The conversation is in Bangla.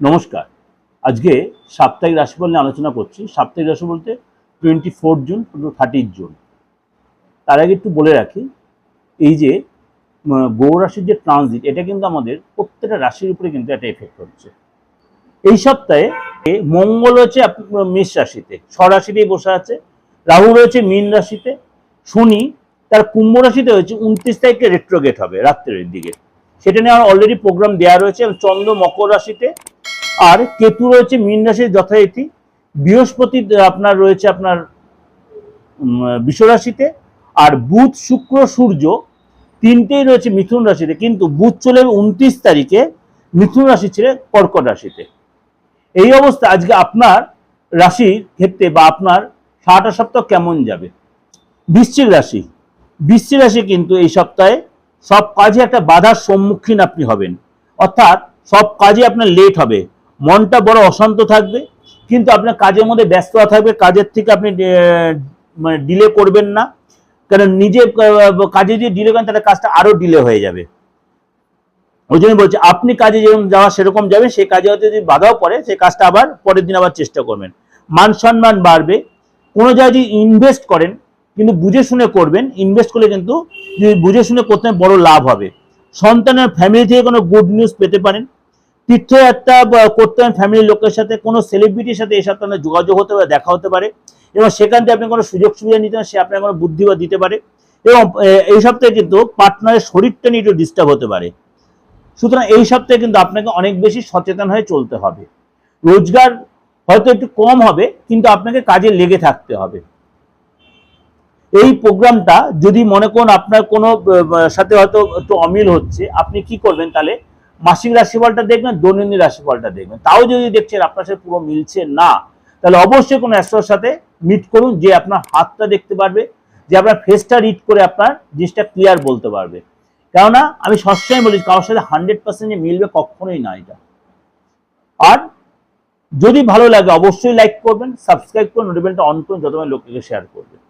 নমস্কার। আজকে সাপ্তাহিক রাশিফল নিয়ে আলোচনা করছি। সাপ্তাহিক রাশি বলতে twenty four June to thirty June. তার আগে একটু বলে রাখি, এই যে রাশির যে ট্রানজিট এটা কিন্তু আমাদের প্রত্যেকটা রাশির উপরে কিন্তু একটা এফেক্ট হচ্ছে। এই সপ্তাহে মঙ্গল হচ্ছে মেষ রাশিতে স্বরাশিতেই বসে আছে। রাহু রয়েছে মীন রাশিতে। শনি তার কুম্ভ রাশিতে হয়েছে, উনত্রিশ তারিখে রেট্রোগেট হবে রাত্রের দিকে। সেটা নিয়ে আমার অলরেডি প্রোগ্রাম দেওয়া রয়েছে চন্দ্র মকর রাশিতে। আর কেতু রয়েছে মীন রাশির যথারীতি। বৃহস্পতি আপনার রয়েছে আপনার উম, বৃষ রাশিতে। আর বুধ শুক্র সূর্য তিনটেই রয়েছে মিথুন রাশিতে। কিন্তু বুধ চলে উনত্রিশ তারিখে মিথুন রাশি ছেড়ে কর্কট রাশিতে। এই অবস্থা আজকে আপনার রাশির ক্ষেত্রে বা আপনার সারাটা সপ্তাহ কেমন যাবে? বৃশ্চিক রাশি। বৃশ্চিক রাশি কিন্তু এই সপ্তাহে সব কাজে একটা বাধার সম্মুখীন আপনি হবেন। অর্থাৎ সব কাজে আপনার লেট হবে। মনটা বড় অশান্ত থাকবে, কিন্তু আপনার কাজের মধ্যে ব্যস্ত থাকবে, কাজের থেকে আপনি মানে ডিলে করবেন না। কারণ নিজে কাজে যদি ডিলে করেন, তাহলে কাজটা আরও ডিলে হয়ে যাবে। ওই জন্য বলছি, আপনি কাজে যেরকম যাওয়া সেরকম যাবেন, সেই কাজে হয়তো যদি বাধাও পড়ে, সেই কাজটা আবার পরের দিন আবার চেষ্টা করবেন। মান সম্মান বাড়বে। কোনো জায়গায় যদি ইনভেস্ট করেন কিন্তু বুঝে শুনে করবেন ইনভেস্ট করলে কিন্তু বুঝে শুনে করতে বড় লাভ হবে। সন্তানের ফ্যামিলি থেকে কোনো গুড নিউজ পেতে পারেন। তীর্থযাত্রা করতে পারেন ফ্যামিলির লোকের সাথে, কোনো সেলিব্রিটির সাথে এই সপ্তাহে যোগাযোগ হতে পারে, দেখা হতে পারে। এবং সেখান থেকে আপনি কোনো সুযোগ সুবিধা নিতে পারেন সে আপনার কোনো বুদ্ধি বা দিতে পারে। এবং এই সপ্তাহে কিন্তু পার্টনারের শরীরটা নিয়ে একটু ডিস্টার্ব হতে পারে। সুতরাং এই সপ্তাহে কিন্তু আপনাকে অনেক বেশি সচেতন হয়ে চলতে হবে। রোজগার হয়তো একটু কম হবে, কিন্তু আপনাকে কাজে লেগে থাকতে হবে। এই প্রোগ্রামটা যদি মনে করুন আপনার কোনো সাথে হয়তো একটু অমিল হচ্ছে, আপনি কি করবেন তাহলে? মাসিক রাশিফলটা দেখবেন, দৈনন্দিন রাশিফলটা দেখবেন। তাও যদি দেখছেন আপনার সাথে পুরো মিলছে না, তাহলে অবশ্যই কোনো অ্যাস্ট্রোর সাথে মিট করুন, যে আপনার হাতটা দেখতে পারবে, যে আপনার ফেসটা রিড করে আপনার জিনিসটা ক্লিয়ার বলতে পারবে। কেননা, আমি সবসময় বলি, কারোর সাথে হান্ড্রেড পার্সেন্ট যে মিলবে কখনোই না এটা। আর যদি ভালো লাগে, অবশ্যই লাইক করবেন সাবস্ক্রাইব করুন নোটিফিকেশনটা অন করুন, যত লোককে শেয়ার করবেন।